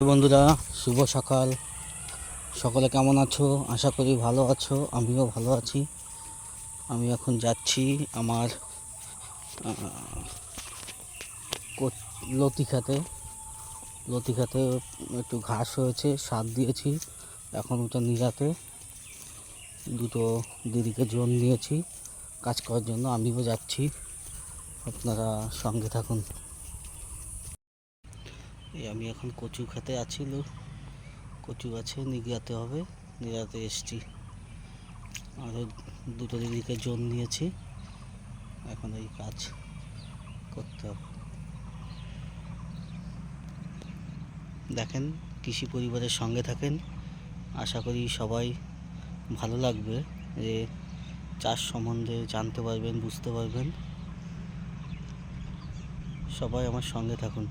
বন্ধুরা শুভ সকাল। সকলে কেমন আছো? আশা করি ভালো আছো আমিও ভালো আছি। আমি এখন যাচ্ছি আমার আহ, কো- লতি খাতে। লতি খাতে একটু ঘাস হয়েছে সার দিয়েছি। এখন ওটা নিরাতে দুটো দিদিকে জোন নিয়েছি কাজ করার জন্য আমিও যাচ্ছি। আপনারা সঙ্গে থাকুন। এই আমি এখন কচু খেতে আছি, লো। কচু গাছে নিগড়াতে হবে, নিগড়াতে এসছি। আরও দুটো দিদিকে জোন নিয়েছি এখন এই কাজ করতে হবে। দেখেন, কৃষি পরিবারের সঙ্গে থাকেন, আশা করি সবাই ভালো লাগবে যে চাষ সম্বন্ধে জানতে পারবেন, বুঝতে পারবেন। সবাই আমার সঙ্গে থাকুন।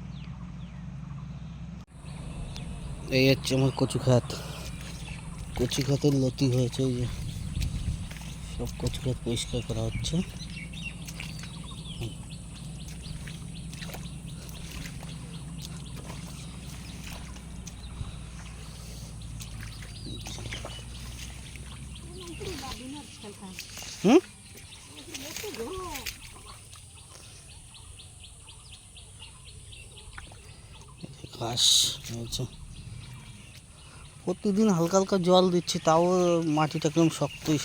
এই হচ্ছে আমার কচু খাত কচু খাতের লতি হয়েছে যে। সব কচু খাত পরিষ্কার করা হচ্ছে। হুম? ঘাস হয়েছে। প্রতিদিন হালকা হালকা জল দিচ্ছি, তাও মাটিটা একদম শক্তই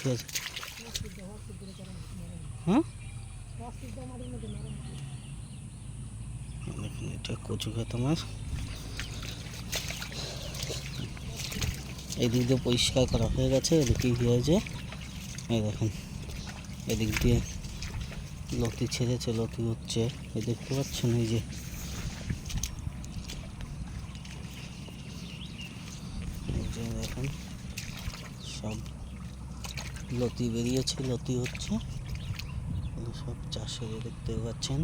হ্যাঁ দেখুন, এটা কচু খেত আমার। এদিক দিয়ে পরিষ্কার করা হয়ে গেছে এদিকে কি হয়েছে এই দেখুন, এদিক দিয়ে লতি ছেড়েছে, লতি হচ্ছে এই দেখতে পাচ্ছেন এই যে এই যে দেখুন সব লতি বেরিয়েছে লতি হচ্ছে। সব চাষে দেখতে পাচ্ছেন।